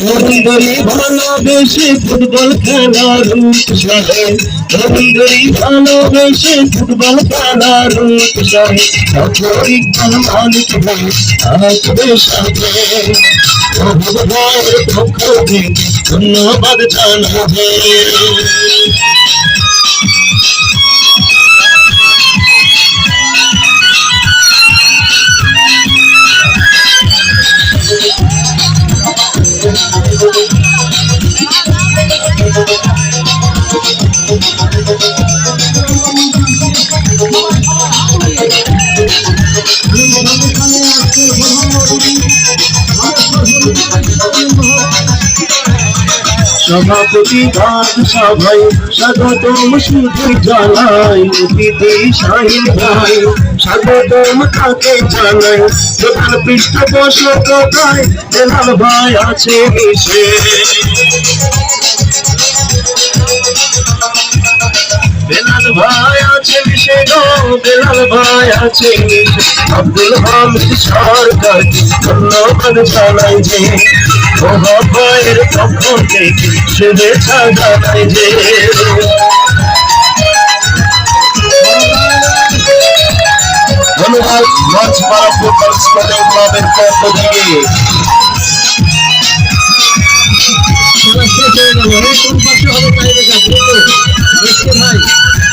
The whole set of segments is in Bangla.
তরুণদরি ভালোবেসে ফুটবল খেলার উৎসাহে তরুণদরি ভালোবেসে ফুটবল খেলার উৎসাহে ইকবাল মালিক ভাই আসবে সাথে ধন্যবাদ জানাবে। সভাপতি ঘাট সভায় স্বাগতম শুধু জানাই, অতিথি শাহিন ভাই। স্বাগতম তাকে জানাই, প্রধান পৃষ্ঠপোষকতায় বেলাল ভাই আছে মিশে বেলাল ভাই আছে বেলাল ভাই আছে। আব্দুল হামিদ সরকার ধন্যবাদ জানাই যে মহাভয়ের পক্ষ থেকে শুভেচ্ছা জানাই যে। ধন্যবাদ থেকে।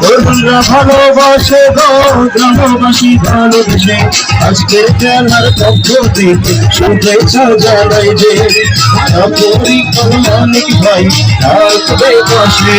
তরুণরা ভালোবাসে গ্রামবাসী ভালোবেসে। আজকের খেলার পক্ষ থেকে শুভেচ্ছা জানাই যে পরিকল্পনা ভাই থাকবে পাশে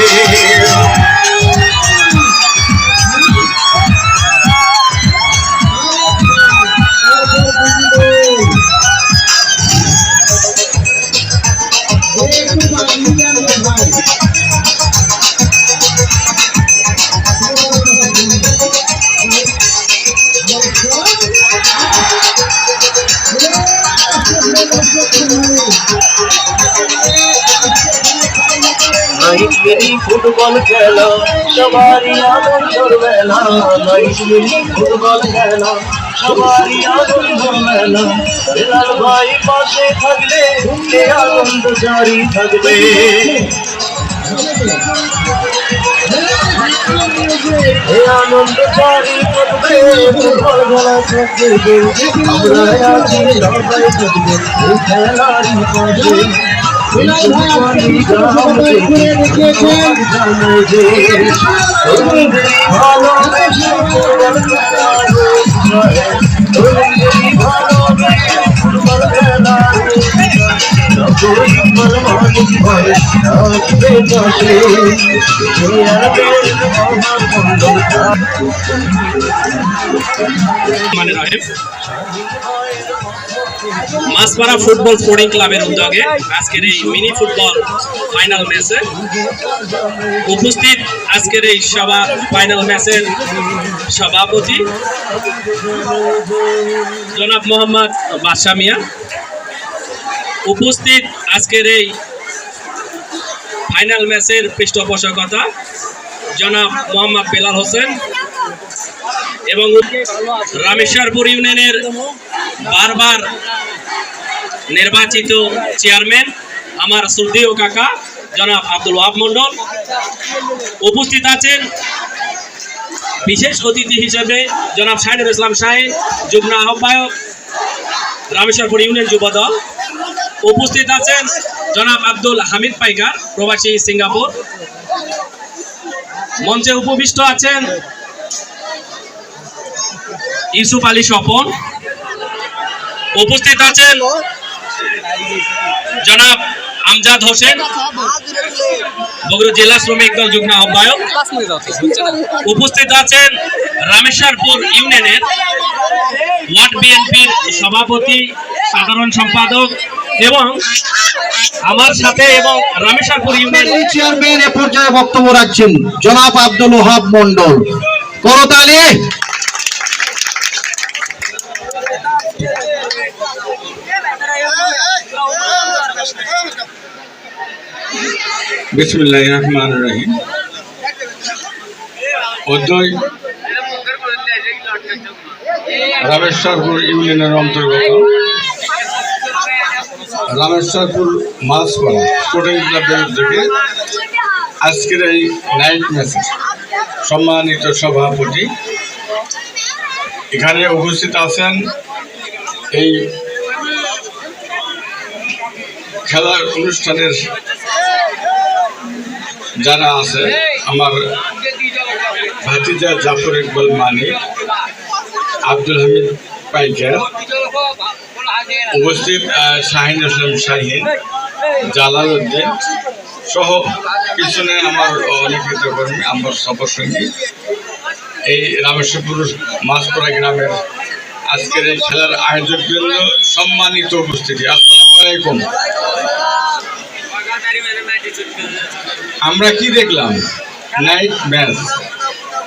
নাইট মিনি ফুটবল খেলা, সবারই আনন্দ মেলা নাইট মিনি ফুটবল খেলা, সবারই আনন্দ মেলা বেলাল ভাই পাশে থাকলে এ আনন্দ জারি থাকবে। এ আনন্দ জারি থাকবে ফুটবল খেলা থাকবে আমরা আছি সবাই থাকবে এই খেলারই পাশে মানে রহিম মাসপাড়া ফুটবল স্পোর্টিং ক্লাবের উদ্যোগে আজকের এই মিনি ফুটবল ফাইনাল ম্যাচে উপস্থিত আজকের এই সভা, ফাইনাল ম্যাচের সভাপতি জনাব মোহাম্মদ বাদশা মিয়া। উপস্থিত আজকের এই ফাইনাল ম্যাচের পৃষ্ঠপোষকতা, জনাব মোহাম্মদ বেলাল হোসেন এবং রামেশ্বরপুর ইউনিয়নের বারবার নির্বাচিত চেয়ারম্যান আমার সুরদেও কাকা, জনাব আব্দুল ওয়াব মন্ডল উপস্থিত আছেন। বিশেষ অতিথি হিসেবে জনাব শাহিনুর ইসলাম শাহিন যুগ্ম আহ্বায়ক, রামেশ্বরপুর ইউনিয়ন যুব দল। উপস্থিত আছেন জনাব আব্দুল হামিদ পাইকার প্রবাসী সিঙ্গাপুর। মঞ্চে উপবিষ্ট আছেন ইউসুফ আলী স্বপন। উপস্থিত আছেন জনাব আমজাদ হোসেন, বগুড়া জেলা শ্রমিক দল যুগ্ম আহ্বায়ক। উপস্থিত আছেন রামেশ্বরপুর ইউনিয়নের ওয়ার্ড বিএনপির সভাপতি সাধারণ সম্পাদক এবং আমার সাথে এবং রামেশ্বরপুর ইউনিয়ন এই চেয়ারম্যান এ পর্যায়ে বক্তব্য রাখছেন জনাব আব্দুল ওহাব মন্ডল করতালি। বিসমুল্লাহ রহমান রহিম। অধ্যয় রামেশ্বরপুর ইউনিয়নের অন্তর্গত রামেশ্বরপুর মাছপাড়া স্পোর্টিং ক্লাবের উদ্যোগে আজকের এই নাইট ম্যাচে সম্মানিত সভাপতি। এখানে উপস্থিত আছেন এই খেলার অনুষ্ঠানের যারা আছে, আমার ভাতিজা জাফর ইকবাল মানি আব্দুল হামিদ পাইকার উপস্থিত শাহিন আসলাম শাহিন জালাল উদ্দিন সহ পিছনে আমার অনেক কর্মী আমার সফরসঙ্গী এই রামেশ্বরপুর মাছপড়া গ্রামের আজকের এই খেলার আয়োজক জন্য সম্মানিত উপস্থিতি। আসসালামু আলাইকুম। আমরা কি দেখলাম? নাইট ম্যাচ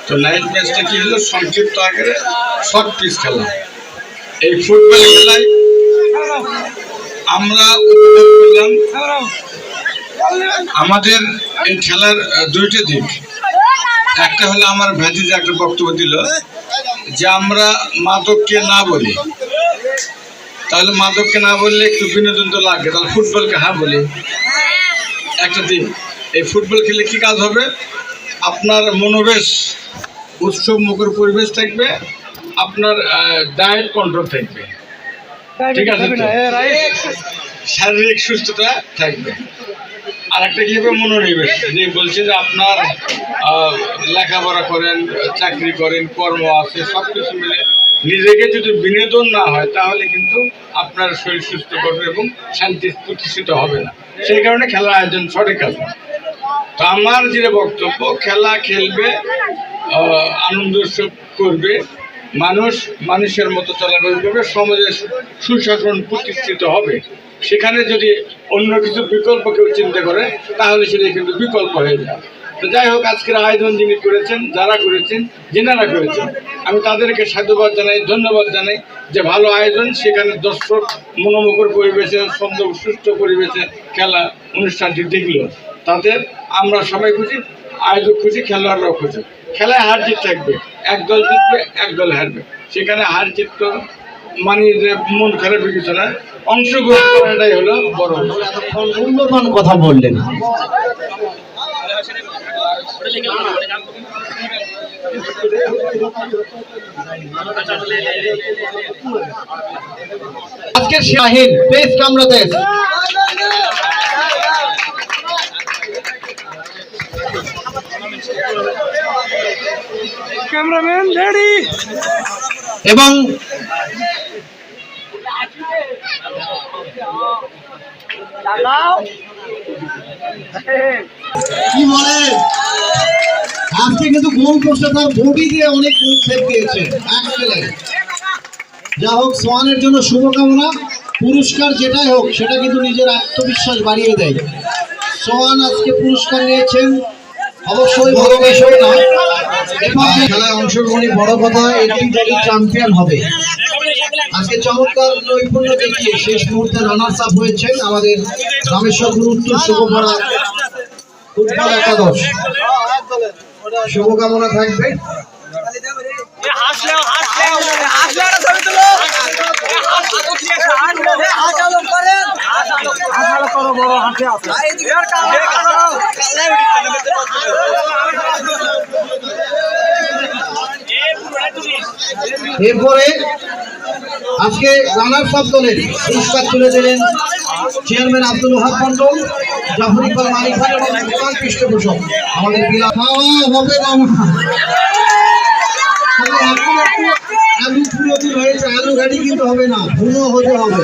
তো নাইট ম্যাচটা কি হলো? সংক্ষিপ্ত আকারে শর্ট পিচ খেলা। এই ফুটবল খেলায় আমরা আমাদের এই খেলার দুইটা দিক। একটা হলো আমার ভ্যাজিজ একটা বক্তব্য দিল যে আমরা মাদককে না বলি। তাহলে মাদককে না বললে একটু বিনোদন তো লাগে, তাহলে ফুটবলকে হ্যাঁ বলি। একটা দিন এই ফুটবল খেলে কি কাজ হবে? আপনার মনোবেশ উৎসব মুখর পরিবেশ থাকবে আপনার ডায়েট কন্ট্রোল থাকবে। ঠিক আছে তো? শারীরিক সুস্থতা। থাকবে। আর একটা কি হবে? মনোনিবেশ। যে বলছে যে আপনার লেখাপড়া করেন চাকরি করেন কর্ম আছে সব কিছু মিলে নিজেকে যদি বিনোদন না হয় তাহলে কিন্তু আপনার শরীর সুস্থ করবে এবং শান্তি প্রতিষ্ঠিত হবে না। সেই কারণে খেলার আয়োজন সঠিক আছে তো আমার যেটা বক্তব্য খেলা খেলবে আনন্দ উৎসব করবে। মানুষ মানুষের মতো চলাফেরা করবে সমাজে সু- সুশাসন প্রতিষ্ঠিত হবে। সেখানে যদি অন্য কিছু বিকল্প কেউ চিন্তা করে, তাহলে সেটা কিন্তু বিকল্প হয়ে যায়। তো যাই হোক, আজকের আয়োজন যিনি করেছেন, যারা করেছেন, যেনারা করেছেন, আমি তাদেরকে সাধুবাদ জানাই, ধন্যবাদ জানাই যে ভালো আয়োজন। সেখানে দর্শক মনোমুখর পরিবেশে সুন্দর সুস্থ পরিবেশে খেলা অনুষ্ঠানটি দেখল। তাদের আমরা সবাই খুশি, আয়োজক খুশি, খেলোয়াড়রাও খুশি। খেলায় হার জিত থাকবে এক দল জিতবে এক দল হারবে। সেখানে হার জিত তো মানে যে মন খারাপের কিছু না। অংশগ্রহণ করাটাই হলো বড় মূল্যবান কথা বললেন। আজকের শাহিন প্রেস কামরাতে। ক্যামেরাম্যান রেডি এবং কি বলে? আজকে কিন্তু গোল পোস্টে তার বডি দিয়ে অনেক গোল সেভ দিয়েছে যা হোক সোয়ানের জন্য শুভকামনা পুরস্কার যেটাই হোক সেটা কিন্তু নিজের আত্মবিশ্বাস বাড়িয়ে দেয়। সোয়ান আজকে পুরস্কার নিয়েছেন। অবশ্যই বড় বিষয় না এরপর খেলায় অংশগ্রহণী বড় কথা একটি দলই চ্যাম্পিয়ন হবে আজকে চমৎকার নৈপুণ্য দেখিয়ে শেষ মুহূর্তে রানার্স আপ হয়েছেন আমাদের রামেশ্বরপুর উত্তর শুভকরা ফুটবল একাদশ শুভকামনা থাকবে হাসলেও হাসলে একটা ছবি তুলো হাসলে হাসলে করেন হাসলে করো বড় হাসে আছে এরপরে আজকে রানার্স আপ দলের পুরস্কার তুলে দিলেন চেয়ারম্যান আব্দুল ওহাব মন্ডল জাফর ইকবাল মালিক ভাই এবং গোপাল পৃষ্ঠপোষক আমাদের বিলা খাওয়া হবে আলু পুরোপুর হয়েছে আলু ঘাটি কিন্তু হবে না, ভুনো হতে হবে।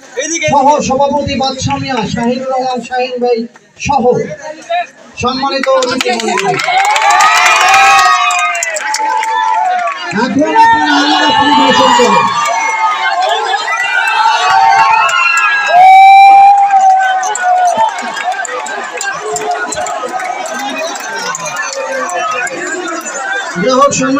সভাপতি বাদশাহ মিয়া শাহিনুর রহমান শাহিন ভাই সহ সম্মানিত গ্রাহক সম্মান